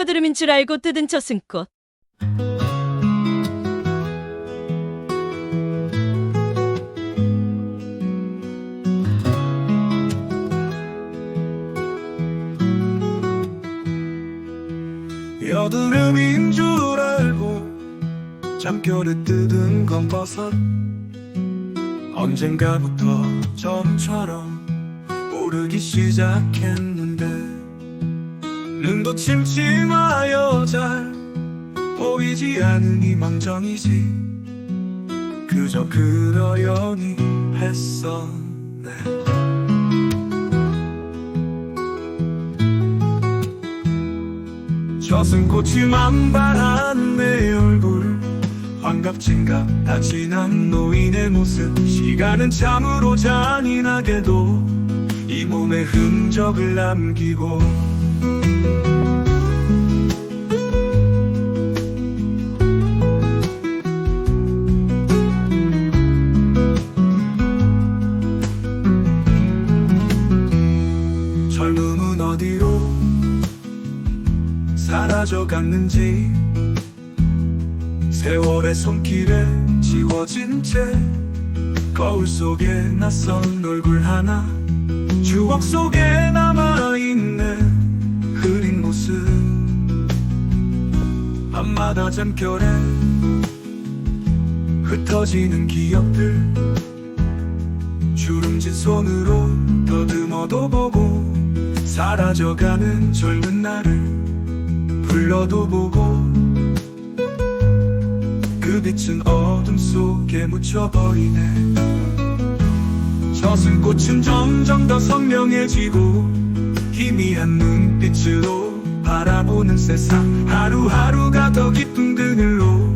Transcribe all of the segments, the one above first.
여드름인 줄 알고 뜯은 저 승꽃. 여드름인 줄 알고 잠결에 뜯은 건 버섯 언젠가부터 점처럼 오르기 시작했는데 눈도 침침하여 잘 보이지 않으니 망정이지. 그저 그러려니 했었네. 저승꽃이 만발한 내 얼굴. 환갑진갑 다 지난 노인의 모습. 시간은 참으로 잔인하게도 이 몸에 흔적을 남기고 젊음은 어디로 사라져 갔는지 세월의 손길에 지워진 채 거울 속에 낯선 얼굴 하나 추억 속에 남아있는 모습 밤마다 잠결에 흩어지는 기억들 주름진 손으로 더듬어도 보고 사라져가는 젊은 나를 불러도 보고 그 빛은 어둠 속에 묻혀버리네. 저승꽃은 점점 더 선명해지고 희미한 눈빛으로 바라보는 세상. 하루하루가 더 깊은 그늘로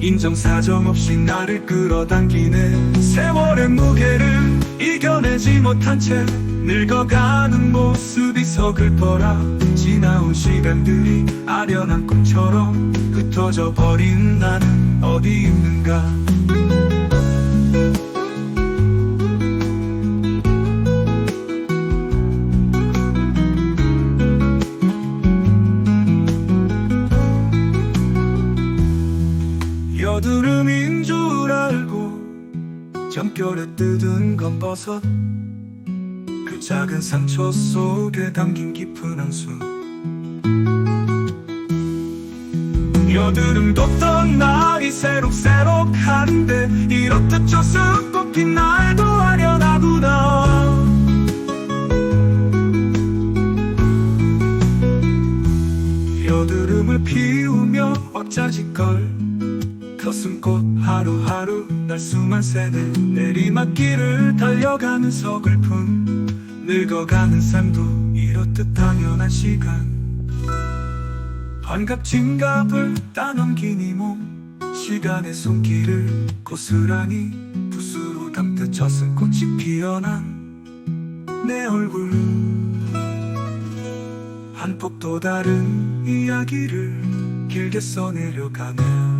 인정사정 없이 나를 끌어당기네. 세월의 무게를 이겨내지 못한 채 늙어가는 모습이 서글퍼라. 지나온 시간들이 아련한 꿈처럼 흩어져 버린 나는 어디 있는가 여드름인 줄 알고 잠결에 뜯은 건 버섯. 그 작은 상처 속에 담긴 깊은 한숨 여드름도 떤 날이 새록새록한데 이렇듯 저승 핀 날도 아련하구나. 여드름을 피우며 왁자지껄 거슴꽃 하루하루 날 수만 세대 내리막길을 달려가는 서글픔. 늙어가는 삶도 이렇듯 당연한 시간. 반갑 진갑을 따넘긴 이 몸. 시간의 손길을 고스란히 붓으로 담듯 저승꽃이 피어난 내 얼굴. 한폭또 다른 이야기를 길게 써내려가네